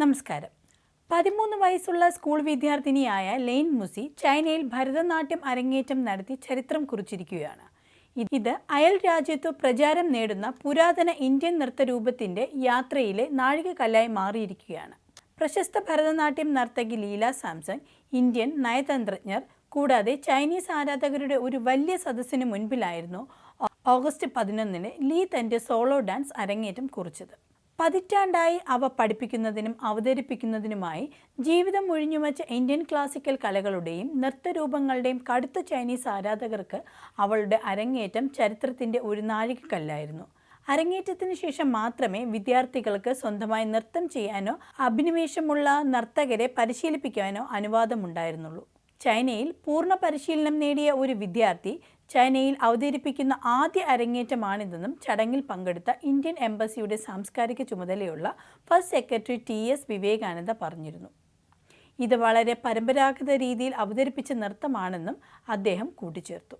നമസ്കാരം. പതിമൂന്ന് വയസ്സുള്ള സ്കൂൾ വിദ്യാർത്ഥിനിയായ ലെയ്ൻ മുസി ചൈനയിൽ ഭരതനാട്യം അരങ്ങേറ്റം നടത്തി ചരിത്രം കുറിച്ചിരിക്കുകയാണ്. ഇത് അയൽ രാജ്യത്തു പ്രചാരം നേടുന്ന പുരാതന ഇന്ത്യൻ നൃത്തരൂപത്തിന്റെ യാത്രയിലെ നാഴികക്കല്ലായി മാറിയിരിക്കുകയാണ്. പ്രശസ്ത ഭരതനാട്യം നർത്തകി ലീല സാംസങ് ഇന്ത്യൻ നയതന്ത്രജ്ഞർ കൂടാതെ ചൈനീസ് ആരാധകരുടെ ഒരു വലിയ സദസ്സിന് മുൻപിലായിരുന്നു ഓഗസ്റ്റ് പതിനൊന്നിന് ലീ തന്റെ സോളോ ഡാൻസ് അരങ്ങേറ്റം കുറിച്ചത്. പതിറ്റാണ്ടായി അവ പഠിപ്പിക്കുന്നതിനും അവതരിപ്പിക്കുന്നതിനുമായി ജീവിതം ഒഴിഞ്ഞുവച്ച ഇന്ത്യൻ ക്ലാസിക്കൽ കലകളുടെയും നൃത്തരൂപങ്ങളുടെയും കടുത്ത ചൈനീസ് ആരാധകർക്ക് അവളുടെ അരങ്ങേറ്റം ചരിത്രത്തിന്റെ ഒരു നാഴികക്കല്ലായിരുന്നു. അരങ്ങേറ്റത്തിന് ശേഷം മാത്രമേ വിദ്യാർത്ഥികൾക്ക് സ്വന്തമായി നൃത്തം ചെയ്യാനോ അഭിനിവേശമുള്ള നർത്തകരെ പരിശീലിപ്പിക്കാനോ അനുവാദമുണ്ടായിരുന്നുള്ളൂ. ചൈനയിൽ പൂർണ പരിശീലനം നേടിയ ഒരു വിദ്യാർത്ഥി ചൈനയിൽ അവതരിപ്പിക്കുന്ന ആദ്യ അരങ്ങേറ്റമാണിതെന്നും ചടങ്ങിൽ പങ്കെടുത്ത ഇന്ത്യൻ എംബസിയുടെ സാംസ്കാരിക ചുമതലയുള്ള first secretary T S Vivekananda പറഞ്ഞിരുന്നു. ഇത് വളരെ പരമ്പരാഗത രീതിയിൽ അവതരിപ്പിച്ച നൃത്തമാണെന്നും അദ്ദേഹം കൂട്ടിച്ചേർത്തു.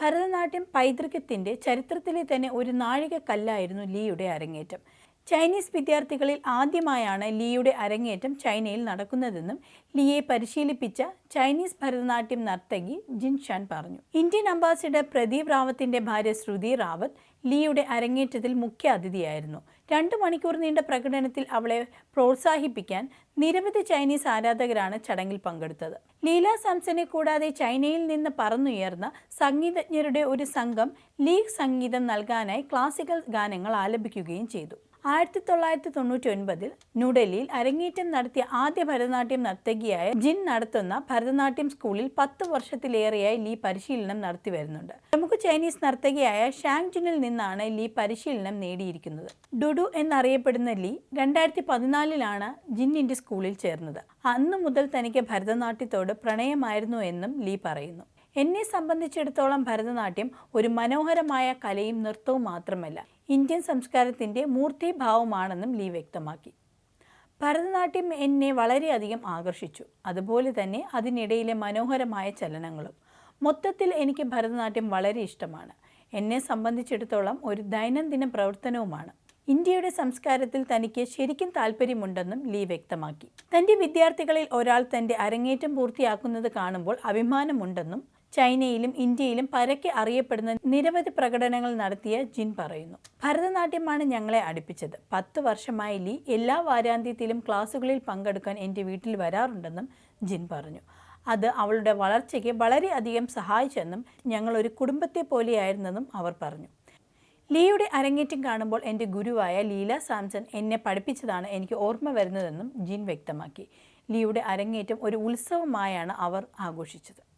ഭരതനാട്യം പൈതൃകത്തിന്റെ ചരിത്രത്തിലെ തന്നെ ഒരു നാഴികക്കല്ലായിരുന്നു ലീയുടെ അരങ്ങേറ്റം. ചൈനീസ് വിദ്യാർത്ഥികളിൽ ആദ്യമായാണ് ലീയുടെ അരങ്ങേറ്റം ചൈനയിൽ നടക്കുന്നതെന്നും ലീയെ പരിശീലിപ്പിച്ച ചൈനീസ് ഭരതനാട്യം നർത്തകി ജിൻഷാൻ പറഞ്ഞു. ഇന്ത്യൻ അംബാസിഡർ പ്രദീപ് റാവത്തിന്റെ ഭാര്യ ശ്രുതി റാവത്ത് ലീയുടെ അരങ്ങേറ്റത്തിൽ മുഖ്യ അതിഥിയായിരുന്നു. രണ്ട് മണിക്കൂർ നീണ്ട പ്രകടനത്തിൽ അവളെ പ്രോത്സാഹിപ്പിക്കാൻ നിരവധി ചൈനീസ് ആരാധകരാണ് ചടങ്ങിൽ പങ്കെടുത്തത്. ലീല സാംസനെ കൂടാതെ ചൈനയിൽ നിന്ന് പറന്നുയർന്ന സംഗീതജ്ഞരുടെ ഒരു സംഘം ലീഗ് സംഗീതം നൽകാനായി ക്ലാസിക്കൽ ഗാനങ്ങൾ ആലപിക്കുകയും ചെയ്തു. ആയിരത്തി തൊള്ളായിരത്തി തൊണ്ണൂറ്റി ഒൻപതിൽ ന്യൂഡൽഹിയിൽ അരങ്ങേറ്റം നടത്തിയ ആദ്യ ഭരതനാട്യം നർത്തകിയായ ജിൻ നടത്തുന്ന ഭരതനാട്യം സ്കൂളിൽ പത്ത് വർഷത്തിലേറെയായി ലീ പരിശീലനം നടത്തി വരുന്നുണ്ട് പ്രമുഖ ചൈനീസ് നർത്തകിയായ ഷാങ് ജുനിൽ നിന്നാണ് ലീ പരിശീലനം നേടിയിരിക്കുന്നത്. ഡുഡു എന്നറിയപ്പെടുന്ന ലീ രണ്ടായിരത്തി പതിനാലിലാണ് ജിന്നിന്റെ സ്കൂളിൽ ചേർന്നത്. അന്നു മുതൽ തനിക്ക് ഭരതനാട്യത്തോട് പ്രണയമായിരുന്നു എന്നും ലീ പറയുന്നു. എന്നെ സംബന്ധിച്ചിടത്തോളം ഭരതനാട്യം ഒരു മനോഹരമായ കലയും നൃത്തവും മാത്രമല്ല ഇന്ത്യൻ സംസ്കാരത്തിന്റെ മൂർത്തിഭാവമാണെന്നും ലീ വ്യക്തമാക്കി. ഭരതനാട്യം എന്നെ വളരെയധികം ആകർഷിച്ചു. അതുപോലെ തന്നെ അതിനിടയിലെ മനോഹരമായ ചലനങ്ങളും. മൊത്തത്തിൽ എനിക്ക് ഭരതനാട്യം വളരെ ഇഷ്ടമാണ്. എന്നെ സംബന്ധിച്ചിടത്തോളം ഒരു ദൈനംദിന പ്രവർത്തനവുമാണ്. ഇന്ത്യയുടെ സംസ്കാരത്തിൽ തനിക്ക് ശരിക്കും താല്പര്യമുണ്ടെന്നും ലീ വ്യക്തമാക്കി. തന്റെ വിദ്യാർത്ഥികളിൽ ഒരാൾ തന്റെ അരങ്ങേറ്റം പൂർത്തിയാക്കുന്നത് കാണുമ്പോൾ അഭിമാനമുണ്ടെന്നും ചൈനയിലും ഇന്ത്യയിലും പരക്കെ അറിയപ്പെടുന്ന നിരവധി പ്രകടനങ്ങൾ നടത്തിയ ജിൻ പറയുന്നു. ഭരതനാട്യമാണ് ഞങ്ങളെ അടുപ്പിച്ചത്. പത്ത് വർഷമായി ലീ എല്ലാ വാരാന്ത്യത്തിലും ക്ലാസ്സുകളിൽ പങ്കെടുക്കാൻ എന്റെ വീട്ടിൽ വരാറുണ്ടെന്നും ജിൻ പറഞ്ഞു. അത് അവളുടെ വളർച്ചയ്ക്ക് വളരെയധികം സഹായിച്ചെന്നും ഞങ്ങൾ ഒരു കുടുംബത്തെ പോലെയായിരുന്നെന്നും അവർ പറഞ്ഞു. ലീയുടെ അരങ്ങേറ്റം കാണുമ്പോൾ എന്റെ ഗുരുവായ ലീല സാംസൺ എന്നെ പഠിപ്പിച്ചതാണ് എനിക്ക് ഓർമ്മ വരുന്നതെന്നും ജിൻ വ്യക്തമാക്കി. ലീയുടെ അരങ്ങേറ്റം ഒരു ഉത്സവമായാണ് അവർ ആഘോഷിച്ചത്.